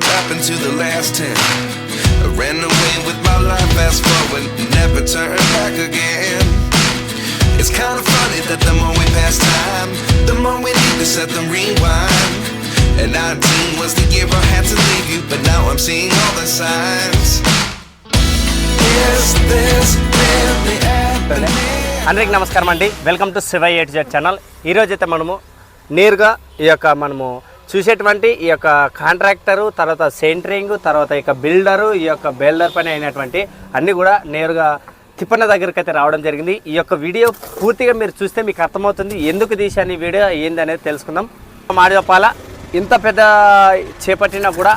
What did into the last ten? I ran away with my life, fast forward, never turn back again. It's kind of funny that the more we pass time, the more we need to set them rewind. And 19 was the year I had to leave you, but now I'm seeing all the signs. Is this really happening? అందరికి నమస్కారం అండి welcome to Shiva eight Z channel ఈరోజైతే మనము నేరుగా ఈ యొక్క మనము చూసేటువంటి ఈ యొక్క కాంట్రాక్టరు తర్వాత సెంటరింగ్ తర్వాత ఈ బిల్డరు ఈ యొక్క బిల్డర్ పని అయినటువంటి అన్నీ కూడా నేరుగా తిప్పన్న దగ్గరికి అయితే రావడం జరిగింది. ఈ యొక్క వీడియో పూర్తిగా మీరు చూస్తే మీకు అర్థమవుతుంది ఎందుకు తీశాను ఈ వీడియో ఏంది అనేది తెలుసుకుందాం. మాట చెప్పాలా ఇంత పెద్ద చేపట్టినా కూడా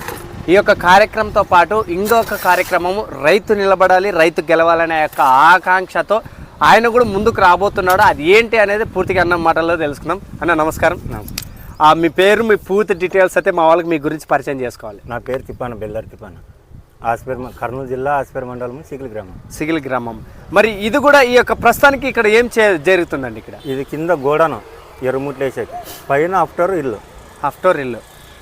ఈ యొక్క కార్యక్రమంతో పాటు ఇంకొక కార్యక్రమము రైతు నిలబడాలి రైతు గెలవాలనే యొక్క ఆకాంక్షతో ఆయన కూడా ముందుకు రాబోతున్నాడు. అది ఏంటి అనేది పూర్తిగా అన్న మాటల్లో తెలుసుకుందాం. అన్న నమస్కారం. నమస్కారం. మీ పేరు మీ పూర్తి డీటెయిల్స్ అయితే మా వాళ్ళకి మీ గురించి పరిచయం చేసుకోవాలి. నా పేరు తిప్పాన బెల్లారి తిప్పాన. ఆస్పేర్ కర్నూలు జిల్లా ఆస్పేర్ మండలం సికిలి గ్రామం. సిగిల్ గ్రామం. మరి ఇది కూడా ఈ యొక్క ప్రస్తుతానికి ఇక్కడ ఏం చే జరుగుతుందండి ఇక్కడ? ఇది కింద గోడను ఎరుముట్లు వేసేకి పైన ఆఫ్టర్ ఇల్లు. ఆఫ్టర్ ఇల్లు.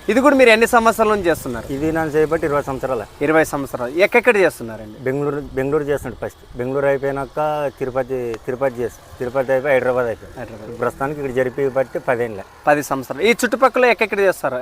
ఇది కూడా మీరు ఎన్ని సంవత్సరాల నుంచి చేస్తున్నారు? ఇది నన్ను చేయబట్టి ఇరవై సంవత్సరాల. ఇరవై సంవత్సరాలు. ఎక్కడెక్కడ చేస్తున్నారండి? బెంగళూరు బెంగళూరు చేస్తున్నాడు ఫస్ట్ బెంగళూరు అయిపోయినాక తిరుపతి తిరుపతి చేస్తాడు. తిరుపతి అయిపోయి హైదరాబాద్ అయిపోయి ప్రస్తుతానికి ఇక్కడ జరిపి బట్టి పదేళ్ళ. పది సంవత్సరాలు. ఈ చుట్టుపక్కల ఎక్కడెక్కడ చేస్తారు?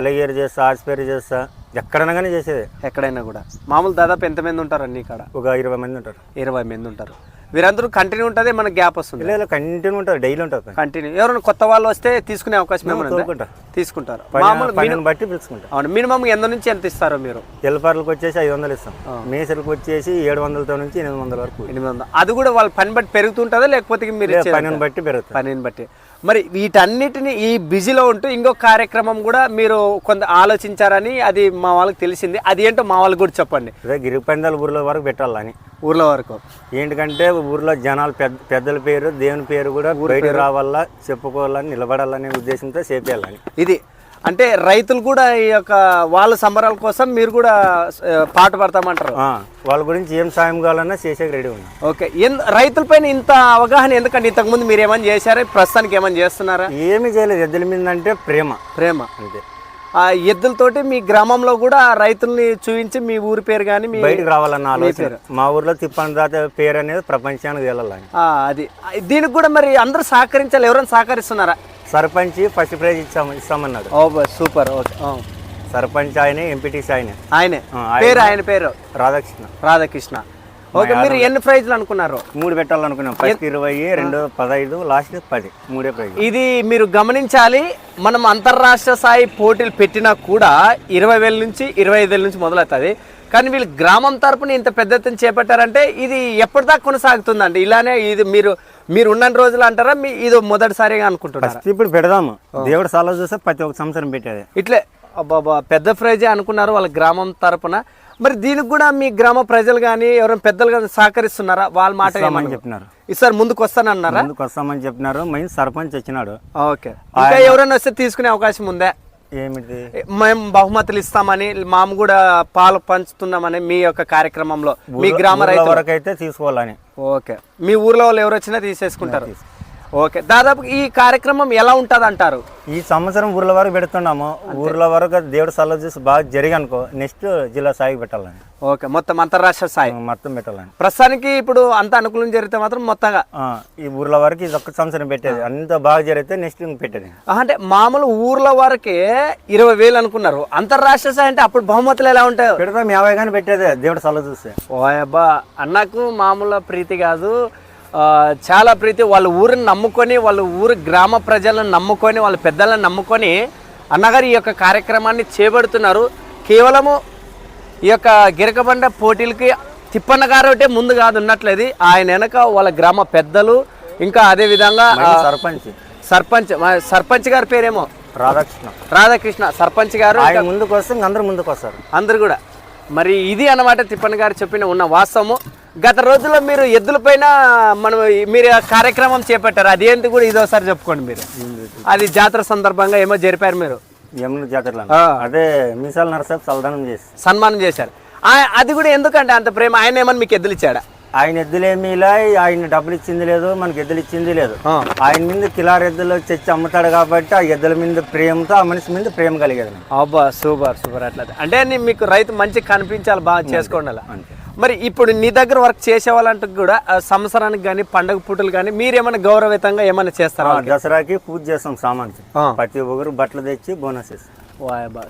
అలగేరు చేస్తా ఆస్పేరు చేస్తా. ఎక్కడైనా కానీ చేసేది. ఎక్కడైనా కూడా. మామూలు దాదాపు ఎంతమంది ఉంటారండి ఇక్కడ? ఒక ఇరవై మంది ఉంటారు. ఇరవై మంది ఉంటారు. వీరందరూ కంటిన్యూ ఉంటుంది మన గ్యాప్ వస్తుంది. ఇలా కంటిన్యూ ఉంటారు డైలీ ఉంటారు పని. కంటిన్యూ ఎవరైనా కొత్త వాళ్ళు వస్తే తీసుకునే అవకాశం ఏమైనా. తీసుకుంటారు. మామూలు బట్టి పిలుచుకుంటాం. అవును మినిమం ఎంత నుంచి ఎంత ఇస్తారో మీరు? ఎల్పార్లకు వచ్చేసి ఐదు వందలు ఇస్తాం. మేసరికి వచ్చేసి ఏడు వందలతో నుంచి ఎనిమిది వందల వరకు. ఎనిమిది వందలు. అది కూడా వాళ్ళ పని బట్టి పెరుగుతుంటుందా లేకపోతే మీరు? పనిని బట్టి పెరుగుతుంది. పనిని బట్టి. మరి వీటన్నిటిని ఈ బిజీలో ఉంటూ ఇంకొక కార్యక్రమం కూడా మీరు కొంత ఆలోచించారని అది మా వాళ్ళకి తెలిసింది. అది ఏంటో మా వాళ్ళకి కూడా చెప్పండి. అదే గిరి పందాల ఊర్ల వరకు పెట్టాలని ఊర్లో వరకు. ఏంటికంటే ఊర్లో జనాలు పెద్ద పెద్దల పేరు దేవుని పేరు కూడా బయటకు రావాలా చెప్పుకోవాలని నిలబడాలనే ఉద్దేశంతో చేపేయాలని. ఇది అంటే రైతులు కూడా ఈ యొక్క వాళ్ళ సంబరాల కోసం మీరు కూడా పాట పడతామంటారు. వాళ్ళ గురించి ఏం సాయం కావాలన్నా చేసేకి రెడీ ఉన్నాం. ఓకే. రైతులపైన ఇంత అవగాహన ఎందుకంటే ఇంతకుముందు మీరు ఏమైనా చేశారా? ప్రస్తుతానికి ఏమైనా చేస్తున్నారా? ఏమీ చేయలేదు. ఎద్దుల మీద అంటే ప్రేమ. ప్రేమ. అంతే. ఎద్దులతోటి మీ గ్రామంలో కూడా రైతుల్ని చూపించి మీ ఊరి పేరు కానీ మీ బయటకు రావాలన్న ఆలోచన. మా ఊర్లో తిప్పని దాత పేరు అనేది ప్రపంచానికి వెళ్ళాలని ఆ, అది. దీనికి కూడా మరి అందరూ సహకరించాలి ఎవరైనా సహకరిస్తున్నారా? సర్పంచ్ ఫస్ట్ ప్రైజ్ ఇచ్చాము ఇస్తామన్నాడు. Oh super. ఓకే ఆ. సర్పంచ్ ఆయనే ఎంపీటీసీ ఆయనే. ఆ, ఆయన- పేరు ఆయన పేరు? రాధాకృష్ణ. రాధాకృష్ణ. ఓకే మీరు ఎన్ని ప్రైజ్లు అనుకున్నారు? మూడు పెట్టాలనుకున్నాం. ఫస్ట్ ఇరవై రెండు పదహైదు లాస్ట్ పది. మూడే ప్రైజ్ ఇది మీరు గమనించాలి మనం అంతర్రాష్ట్ర స్థాయి పోటీలు పెట్టినా కూడా ఇరవై వేల నుంచి ఇరవై ఐదు వేల నుంచి మొదలవుతుంది. కానీ వీళ్ళు గ్రామం తరపున ఇంత పెద్ద ఎత్తున చేపట్టారంటే ఇది ఎప్పటిదాకా కొనసాగుతుందండి. ఇలానే ఇది మీరు మీరు ఉన్న రోజులు అంటారా? మీ ఇది మొదటిసారిగా అనుకుంటున్నారా? ఇప్పుడు పెడదాము. దేవుడు సలహా చూస్తే ప్రతి ఒక్క సంవత్సరం పెట్టేది. ఇట్లే అబ్బాబా పెద్ద ప్రైజే అనుకున్నారు వాళ్ళ గ్రామం తరపున. మరి దీనికి కూడా మీ గ్రామ ప్రజలు కానీ ఎవరైనా పెద్దలు కానీ సహకరిస్తున్నారా? వాళ్ళ మాట ఏమన్నారు? చెప్పినారు. ఈసారి ముందుకు వస్తానన్నారా? ముందుకు వస్తామని చెప్పినారు. మెయిన్ సర్పంచ్ వచ్చినాడు. ఓకే. ఇంకా ఎవరైనా వస్తే తీసుకునే అవకాశం ఉందా? ఏమిటి? మేము బహుమతులు ఇస్తామని మాము కూడా పాలు పంచుతున్నామని మీ యొక్క కార్యక్రమంలో మీ గ్రామ రైతు వరకు అయితే తీసుకోవాలని. ఓకే. మీ ఊర్లో వాళ్ళు ఎవరు వచ్చినా తీసేసుకుంటారు. ఓకే. దాదాపు ఈ కార్యక్రమం ఎలా ఉంటుంది అంటారు ఈ సంవత్సరం ఊర్ల వరకు పెడుతున్నాము. ఊర్ల వరకు దేవుడు సలహా చూసి బాగా జరిగనుకో నెక్స్ట్ జిల్లా స్థాయికి పెట్టాలని ఓకే. మొత్తం అంతర్రాష్ట్ర స్థాయి. మొత్తం పెట్టాలని ప్రస్తుతానికి ఇప్పుడు అంత అనుకూలం జరిగితే మాత్రం మొత్తంగా. ఈ ఊర్ల వరకు ఇది ఒక్క సంవత్సరం పెట్టేది. అంత బాగా జరిగితే నెక్స్ట్ పెట్టేది. అంటే మామూలు ఊర్ల వరకే ఇరవై వేలు అనుకున్నారు. అంతర్రాష్ట్ర స్థాయి అంటే అప్పుడు బహుమతులు ఎలా ఉంటాయి? పెడతాం యాభై కానీ పెట్టేదే దేవుడు సలహా చూస్తే. ఓ అబ్బా అన్నకు మామూలు ప్రీతి కాదు. చాలా ప్రీతి వాళ్ళ ఊరిని నమ్ముకొని వాళ్ళ ఊరి గ్రామ ప్రజలను నమ్ముకొని వాళ్ళ పెద్దలను నమ్ముకొని అన్నగారు ఈ యొక్క కార్యక్రమాన్ని చేపడుతున్నారు. కేవలము ఈ యొక్క గిరకబండ పోటీలకి తిప్పన్న గారు ఒకటే ముందు కాదు ఉన్నట్లేదు. ఆయన వెనక వాళ్ళ గ్రామ పెద్దలు ఇంకా అదే విధంగా సర్పంచ్. సర్పంచ్ సర్పంచ్ గారి పేరేమో? రాధాకృష్ణ. రాధాకృష్ణ సర్పంచ్ గారు ఆయన ముందుకు వస్తే అందరూ ముందుకు వస్తారు అందరు కూడా. మరి ఇది అన్నమాట తిప్పన్ గారు చెప్పిన ఉన్న వాస్తవము. గత రోజుల్లో మీరు ఎద్దుల పైన మనం మీరు కార్యక్రమం చేపట్టారు. అదేంటి కూడా ఇదోసారి చెప్పుకోండి మీరు. అది జాతర సందర్భంగా ఏమో జరిపారు మీరు. యమున జాతరలో. అదే మీసాల నరసాబ్ చల్దనం చేసి. సన్మానం చేశారు. అది కూడా ఎందుకంటే అంత ప్రేమ? ఆయన ఏమని మీకు ఎద్దులు ఇచ్చాడా? ఆయన ఎద్దులేమీ ఇలా ఆయన డబ్బులు ఇచ్చింది లేదు మనకి ఎద్దులు ఇచ్చింది లేదు. ఆయన మీద కిలార్ ఎద్దులు తెచ్చి అమ్ముతాడు కాబట్టి ఆ ఎద్దుల మీద ప్రేమతో ఆ మనిషి మీద ప్రేమ కలిగేది. అబ్బా సూపర్ సూపర్ అట్లా అంటే మీకు రైతు మంచి కనిపించాలి బాగా చేసుకోండి అలా. అంతే. మరి ఇప్పుడు నీ దగ్గర వర్క్ చేసే వాళ్ళంటూ కూడా సంవత్సరానికి కానీ పండగ పూటలు కానీ మీరు ఏమైనా గౌరవితంగా ఏమైనా చేస్తారా దసరాకి పూజ చేస్తాం సామాన్కి. ప్రతి ఒక్కరు బట్టలు తెచ్చి బోనస్ ఇస్తాం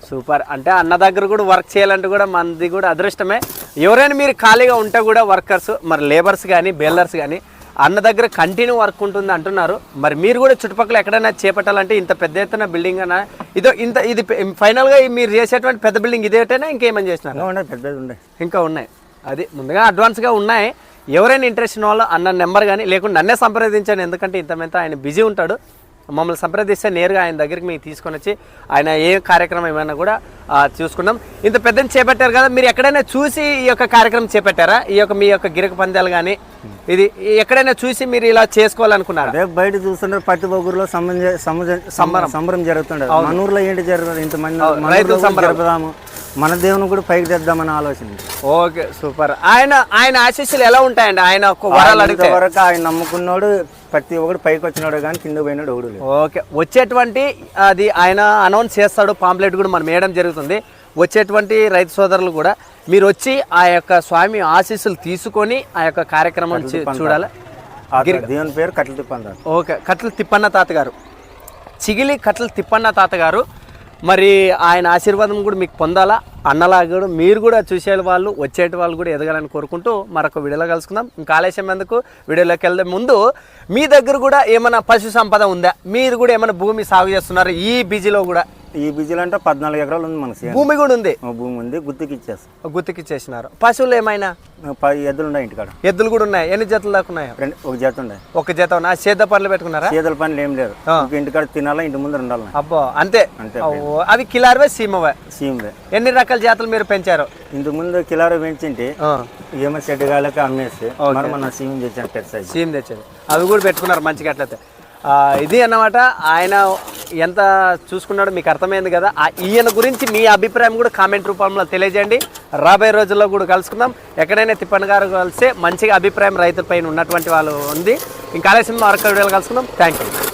సూపర్. అంటే అన్న దగ్గర కూడా వర్క్ చేయాలంటే కూడా మనది కూడా అదృష్టమే. ఎవరైనా మీరు ఖాళీగా ఉంటే కూడా వర్కర్స్ మరి లేబర్స్ కానీ బెల్లర్స్ కానీ అన్న దగ్గర కంటిన్యూ వర్క్ ఉంటుంది అంటున్నారు. మరి మీరు కూడా చుట్టుపక్కల ఎక్కడైనా చేపట్టాలంటే ఇంత పెద్ద ఎత్తున బిల్డింగ్ అన్నా ఇదో ఇంత ఇది ఫైనల్గా మీరు చేసేటువంటి పెద్ద బిల్డింగ్ ఇదేటైనా ఇంకేమని చేసినారు? పెద్దది ఉండే. ఇంకా ఉన్నాయి. అది ముందుగా అడ్వాన్స్గా ఉన్నాయి. ఎవరైనా ఇంట్రెస్ట్ ఉన్న వాళ్ళు అన్న నెంబర్ కానీ లేకుండా నన్నే సంప్రదించాను ఎందుకంటే ఇంతమంత ఆయన బిజీ ఉంటాడు. మమ్మల్ని సంప్రదిస్తే నేరుగా ఆయన దగ్గరికి మీకు తీసుకొని వచ్చి ఆయన ఏ కార్యక్రమం ఏమైనా కూడా చూసుకున్నాం. ఇంత పెద్దని చేపట్టారు కదా మీరు ఎక్కడైనా చూసి ఈ యొక్క కార్యక్రమం చేపట్టారా? ఈ యొక్క మీ యొక్క గిరక పందాలు కానీ ఇది ఎక్కడైనా చూసి మీరు ఇలా చేసుకోవాలనుకున్నారా? అదే బయట చూస్తుంటే ప్రతి ఒక్కరిలో సంబరం. సంబరం జరుగుతుండే మన ఊర్లో ఏంటి జరుగుతుంది? ఇంతమంది రైతుల. జరుపుదాము. మన దేవుని కూడా పైకి తెద్దామని ఆలోచన ఓకే సూపర్. ఆయన ఆయన ఆశీస్సులు ఎలా ఉంటాయండి? ఆయన ఒక వరాలు అడిగితే. ఇంతవరకు ఆయన నమ్ముకున్నాడు ప్రతి ఒక్కడు పైకి వచ్చినాడు కానీ కింద పోయినాడు లేదు ఓకే. వచ్చేటువంటి అది ఆయన అనౌన్స్ చేస్తాడు పాంప్లెట్ కూడా మనం వేయడం జరుగుతుంది. వచ్చేటువంటి రైతు సోదరులు కూడా మీరు వచ్చి ఆ యొక్క స్వామి ఆశీస్సులు తీసుకొని ఆ యొక్క కార్యక్రమం చూడాలి. దేవుని పేరు కట్టెల తిప్పందారు ఓకే. కట్ల తిప్పన్న తాతగారు. చిగిలి కట్ల తిప్పన్న తాతగారు. మరి ఆయన ఆశీర్వాదం కూడా మీకు పొందాలా? అన్నలాగడు కూడా మీరు కూడా చూసే వాళ్ళు వచ్చేటి వాళ్ళు కూడా ఎదగాలని కోరుకుంటూ మరొక వీడియోలో కలుసుకుందాం. ఇంకా ఆలస్యం ఎందుకు? వీడియోలోకి వెళ్తే ముందు మీ దగ్గర కూడా ఏమైనా పశు సంపద ఉందా? మీరు కూడా ఏమైనా భూమి సాగు చేస్తున్నారు? ఈ బిజీలో కూడా? ఈ బిజీలు అంటే పద్నాలుగు ఎకరాలు ఉంది మనకి. భూమి కూడా ఉంది? భూమి ఉంది. గుర్తుకి ఇచ్చేస్తాం గుర్తుకిచ్చేసినారు. పశువులు ఏమైనా? ఎద్దులు ఉన్నాయి ఇంటికాడ. ఎద్దులు కూడా ఉన్నాయి. ఎన్ని జతలు దాకా ఉన్నాయో? రెండు ఒక జత ఉండే ఒక జత ఉన్నా. సేద పనులు పెట్టుకున్నారా? చేతుల పనులు ఏం లేదు. ఇంటికాడ తినాలా ఇంటి ముందు ఉండాలి? అబ్బో అంతే. అంతే. అవి కిలార్వే సీమవే? సీమ్లే ఎన్ని రకాల జాతులు మీరు పెంచారు? ఇంతకు ముందు కిలారు పెంచింటి ఏమో చెడ్డు గాలకి అమ్మేసి మరి మన సీమ్ తెచ్చాను పెద్ద సీమ్ అవి కూడా పెట్టుకున్నారు మంచిగా అట్లయితే ఇది అన్నమాట. ఆయన ఎంత చూసుకున్నాడో మీకు అర్థమైంది కదా. ఈయన గురించి మీ అభిప్రాయం కూడా కామెంట్ రూపంలో తెలియజేయండి. రాబోయే రోజుల్లో కూడా కలుసుకుందాం. ఎక్కడైనా తిప్పన్ గారు కలిస్తే మంచిగా అభిప్రాయం రైతులపైన ఉన్నటువంటి వాళ్ళు ఉంది. ఇంకా ఆలస్యం మరొక వీడియోలు కలుసుకుందాం. Thank you